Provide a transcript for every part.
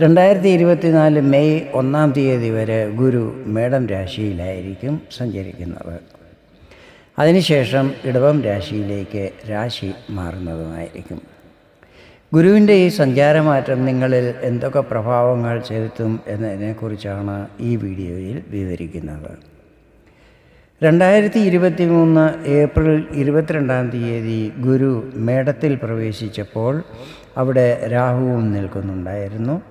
രണ്ടായിരത്തി ഇരുപത്തിനാല് മെയ് ഒന്നാം തീയതി വരെ ഗുരു മേടം രാശിയിലായിരിക്കും സഞ്ചരിക്കുന്നത്. അതിനുശേഷം ഇടവം രാശിയിലേക്ക് രാശി മാറുന്നതുമായിരിക്കും. ഗുരുവിന്റെ ഈ സഞ്ചാരമാറ്റം നിങ്ങളിൽ എന്തൊക്കെ പ്രഭാവങ്ങൾ ചെലുത്തും എന്നതിനെക്കുറിച്ചാണ് ഈ വീഡിയോയിൽ വിവരിക്കുന്നത്. രണ്ടായിരത്തി ഇരുപത്തി മൂന്ന് ഏപ്രിൽ ഇരുപത്തിരണ്ടാം തീയതി ഗുരു മേടത്തിൽ പ്രവേശിച്ചപ്പോൾ അവിടെ രാഹുവും നിൽക്കുന്നുണ്ടായിരുന്നു.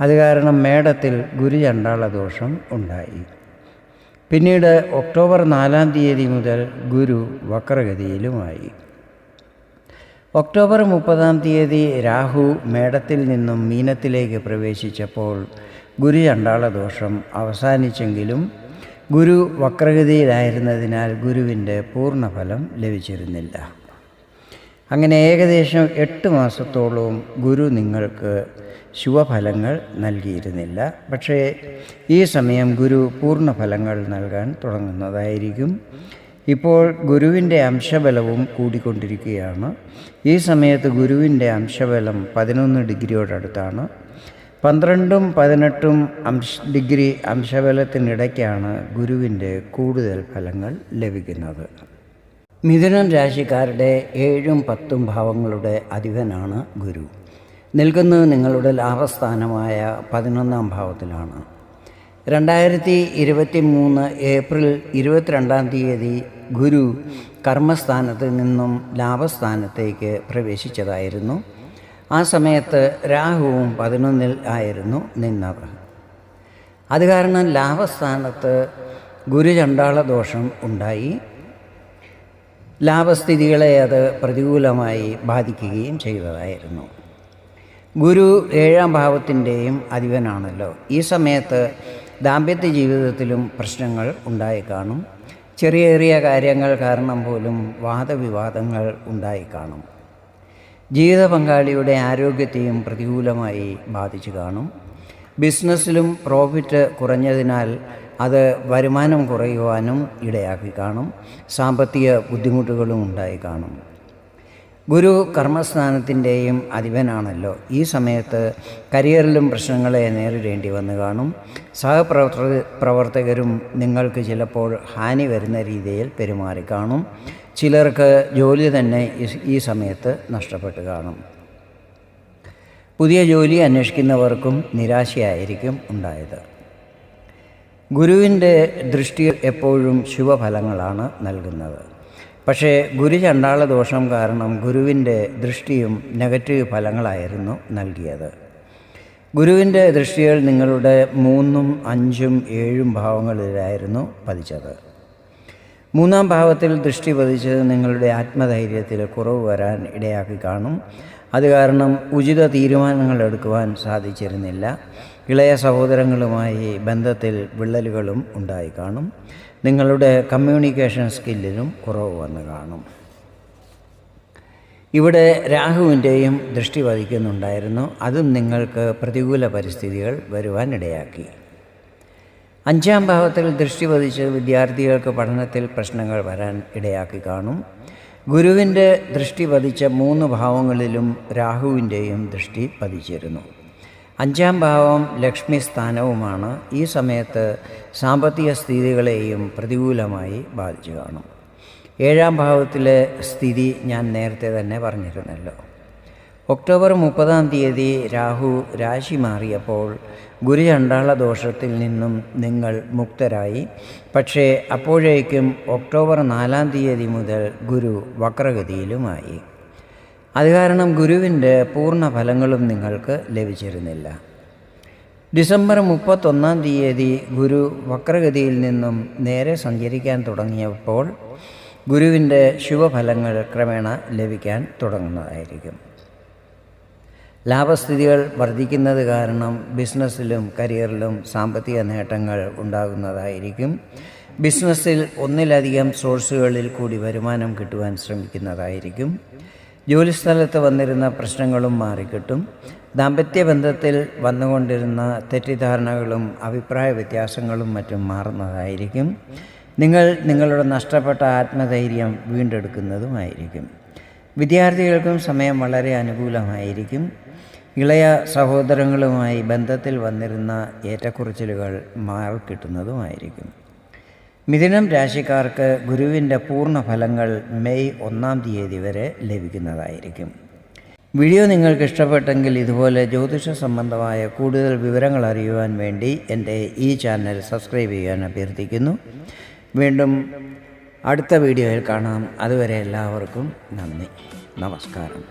അത് കാരണം മേടത്തിൽ ഗുരുചണ്ടാള ദോഷം ഉണ്ടായി. പിന്നീട് ഒക്ടോബർ നാലാം തീയതി മുതൽ ഗുരു വക്രഗതിയിലുമായി. ഒക്ടോബർ മുപ്പതാം തീയതി രാഹു മേടത്തിൽ നിന്നും മീനത്തിലേക്ക് പ്രവേശിച്ചപ്പോൾ ഗുരു ചണ്ടാള ദോഷം അവസാനിച്ചെങ്കിലും ഗുരു വക്രഗതിയിലായിരുന്നതിനാൽ ഗുരുവിന്റെ പൂർണഫലം ലഭിച്ചിരുന്നില്ല. അങ്ങനെ ഏകദേശം എട്ട് മാസത്തോളവും ഗുരു നിങ്ങൾക്ക് ശുഭഫലങ്ങൾ നൽകിയിരുന്നില്ല. പക്ഷേ ഈ സമയം ഗുരു പൂർണഫലങ്ങൾ നൽകാൻ തുടങ്ങുന്നതായിരിക്കും. ഇപ്പോൾ ഗുരുവിന്റെ അംശബലവും കൂടിക്കൊണ്ടിരിക്കുകയാണ്. ഈ സമയത്ത് ഗുരുവിന്റെ അംശബലം പതിനൊന്ന് ഡിഗ്രിയോടടുത്താണ്. പന്ത്രണ്ടും പതിനെട്ടും അംശ ഡിഗ്രി അംശബലത്തിനിടയ്ക്കാണ് ഗുരുവിന്റെ കൂടുതൽ ഫലങ്ങൾ ലഭിക്കുന്നത്. മിഥുനം രാശിക്കാരുടെ ഏഴും പത്തും ഭാവങ്ങളുടെ അധിപനാണ് ഗുരു. നിൽക്കുന്നത് നിങ്ങളുടെ ലാഭസ്ഥാനമായ പതിനൊന്നാം ഭാവത്തിലാണ്. രണ്ടായിരത്തി ഇരുപത്തി മൂന്ന് ഏപ്രിൽ ഇരുപത്തിരണ്ടാം തീയതി ഗുരു കർമ്മസ്ഥാനത്ത് നിന്നും ലാഭസ്ഥാനത്തേക്ക് പ്രവേശിച്ചതായിരുന്നു. ആ സമയത്ത് രാഹുവും പതിനൊന്നിൽ ആയിരുന്നു നിന്നത് അത് കാരണം ലാഭസ്ഥാനത്ത് ഗുരുചണ്ടാള ദോഷം ഉണ്ടായി. ലാഭസ്ഥിതികളെ അത് പ്രതികൂലമായി ബാധിക്കുകയും ചെയ്തതായിരുന്നു. ഗുരു ഏഴാം ഭാവത്തിന്റെയും അധിപനാണല്ലോ. ഈ സമയത്ത് ദാമ്പത്യ ജീവിതത്തിലും പ്രശ്നങ്ങൾ ഉണ്ടായി കാണും. ചെറിയ ചെറിയ കാര്യങ്ങൾ കാരണം പോലും വാദവിവാദങ്ങൾ ഉണ്ടായി കാണും. ജീവിത പങ്കാളിയുടെ ആരോഗ്യത്തെയും പ്രതികൂലമായി ബാധിച്ചു കാണും. ബിസിനസ്സിലും പ്രോഫിറ്റ് കുറഞ്ഞതിനാൽ അത് വരുമാനം കുറയുവാനും ഇടയാക്കി കാണും. സാമ്പത്തിക ബുദ്ധിമുട്ടുകളും ഉണ്ടായി കാണും. ഗുരു കർമ്മസ്ഥാനത്തിന്റെയും അധിപനാണല്ലോ. ഈ സമയത്ത് കരിയറിലും പ്രശ്നങ്ങളെ നേരിടേണ്ടി വന്ന് കാണും. സഹപ്രവർത്ത പ്രവർത്തകരും നിങ്ങൾക്ക് ചിലപ്പോൾ ഹാനി വരുന്ന രീതിയിൽ പെരുമാറി കാണും. ചിലർക്ക് ജോലി തന്നെ ഈ സമയത്ത് നഷ്ടപ്പെട്ട് കാണും. പുതിയ ജോലി അന്വേഷിക്കുന്നവർക്കും നിരാശയായിരിക്കും ഉണ്ടായത്. ഗുരുവിന്റെ ദൃഷ്ടി എപ്പോഴും ശുഭഫലങ്ങളാണ് നൽകുന്നത്. പക്ഷേ ഗുരു ഗുരുചണ്ടാള ദോഷം കാരണം ഗുരുവിന്റെ ദൃഷ്ടിയും നെഗറ്റീവ് ഫലങ്ങളായിരുന്നു നൽകിയത്. ഗുരുവിന്റെ ദൃഷ്ടികൾ നിങ്ങളുടെ മൂന്നും അഞ്ചും ഏഴും ഭാവങ്ങളിലായിരുന്നു പതിച്ചത്. മൂന്നാം ഭാവത്തിൽ ദൃഷ്ടി പതിച്ചത് നിങ്ങളുടെ ആത്മധൈര്യത്തിൽ കുറവ് വരാൻ ഇടയാക്കി കാണും. അത് കാരണം ഉചിത തീരുമാനങ്ങൾ എടുക്കുവാൻ സാധിച്ചിരുന്നില്ല. ഇളയ സഹോദരങ്ങളുമായി ബന്ധത്തിൽ വിള്ളലുകളും ഉണ്ടായി കാണും. നിങ്ങളുടെ കമ്മ്യൂണിക്കേഷൻ സ്കില്ലിനും കുറവ് വന്ന് കാണും. ഇവിടെ രാഹുവിന്റെയും ദൃഷ്ടി പതിക്കുന്നുണ്ടായിരുന്നു അതും നിങ്ങൾക്ക് പ്രതികൂല പരിസ്ഥിതികൾ വരുവാൻ ഇടയാക്കി. അഞ്ചാം ഭാവത്തിൽ ദൃഷ്ടി പതിച്ച് വിദ്യാർത്ഥികൾക്ക് പഠനത്തിൽ പ്രശ്നങ്ങൾ വരാൻ ഇടയാക്കി കാണും. ഗുരുവിന്റെ ദൃഷ്ടി പതിച്ച മൂന്ന് ഭാവങ്ങളിലും രാഹുവിന്റെയും ദൃഷ്ടി പതിച്ചിരുന്നു. അഞ്ചാം ഭാവം ലക്ഷ്മി സ്ഥാനവുമാണ്. ഈ സമയത്ത് സാമ്പത്തിക സ്ഥിതികളെയും പ്രതികൂലമായി ബാധിച്ചു കാണും. ഏഴാം ഭാവത്തിലെ സ്ഥിതി ഞാൻ നേരത്തെ തന്നെ പറഞ്ഞിരുന്നല്ലോ. ഒക്ടോബർ മുപ്പതാം തീയതി രാഹു രാശി മാറിയപ്പോൾ ഗുരുചണ്ടാള ദോഷത്തിൽ നിന്നും നിങ്ങൾ മുക്തരായി. പക്ഷേ അപ്പോഴേക്കും ഒക്ടോബർ നാലാം തീയതി മുതൽ ഗുരു വക്രഗതിയിലുമായി. അത് കാരണം ഗുരുവിന്റെ പൂർണ ഫലങ്ങളും നിങ്ങൾക്ക് ലഭിച്ചിരുന്നില്ല. ഡിസംബർ മുപ്പത്തൊന്നാം തീയതി ഗുരു വക്രഗതിയിൽ നിന്നും നേരെ സഞ്ചരിക്കാൻ തുടങ്ങിയപ്പോൾ ഗുരുവിന്റെ ശുഭഫലങ്ങൾ ക്രമേണ ലഭിക്കാൻ തുടങ്ങുന്നതായിരിക്കും. ലാഭസ്ഥിതികൾ വർദ്ധിക്കുന്നത് കാരണം ബിസിനസ്സിലും കരിയറിലും സാമ്പത്തിക നേട്ടങ്ങൾ ഉണ്ടാകുന്നതായിരിക്കും. ബിസിനസ്സിൽ ഒന്നിലധികം സോഴ്സുകളിൽ കൂടി വരുമാനം കിട്ടുവാൻ ശ്രമിക്കുന്നതായിരിക്കും. ജോലിസ്ഥലത്ത് വന്നിരുന്ന പ്രശ്നങ്ങളും മാറിക്കിട്ടും. ദാമ്പത്യ ബന്ധത്തിൽ വന്നുകൊണ്ടിരുന്ന തെറ്റിദ്ധാരണകളും അഭിപ്രായ വ്യത്യാസങ്ങളും മറ്റും മാറുന്നതായിരിക്കും. നിങ്ങൾ നിങ്ങളുടെ നഷ്ടപ്പെട്ട ആത്മധൈര്യം വീണ്ടെടുക്കുന്നതുമായിരിക്കും. വിദ്യാർത്ഥികൾക്കും സമയം വളരെ അനുകൂലമായിരിക്കും. ഇളയ സഹോദരങ്ങളുമായി ബന്ധത്തിൽ വന്നിരുന്ന ഏറ്റക്കുറച്ചിലുകൾ മാറിക്കിട്ടുന്നതുമായിരിക്കും. മിഥുനം രാശിക്കാർക്ക് ഗുരുവിന്റെ പൂർണ ഫലങ്ങൾ മെയ് ഒന്നാം തീയതി വരെ ലഭിക്കുന്നതായിരിക്കും. വീഡിയോ നിങ്ങൾക്ക് ഇഷ്ടപ്പെട്ടെങ്കിൽ ഇതുപോലെ ജ്യോതിഷ സംബന്ധമായ കൂടുതൽ വിവരങ്ങൾ അറിയുവാൻ വേണ്ടി എന്റെ ഈ ചാനൽ സബ്സ്ക്രൈബ് ചെയ്യാൻ അഭ്യർത്ഥിക്കുന്നു. വീണ്ടും അടുത്ത വീഡിയോയിൽ കാണാം. അതുവരെ എല്ലാവർക്കും നന്ദി. നമസ്കാരം.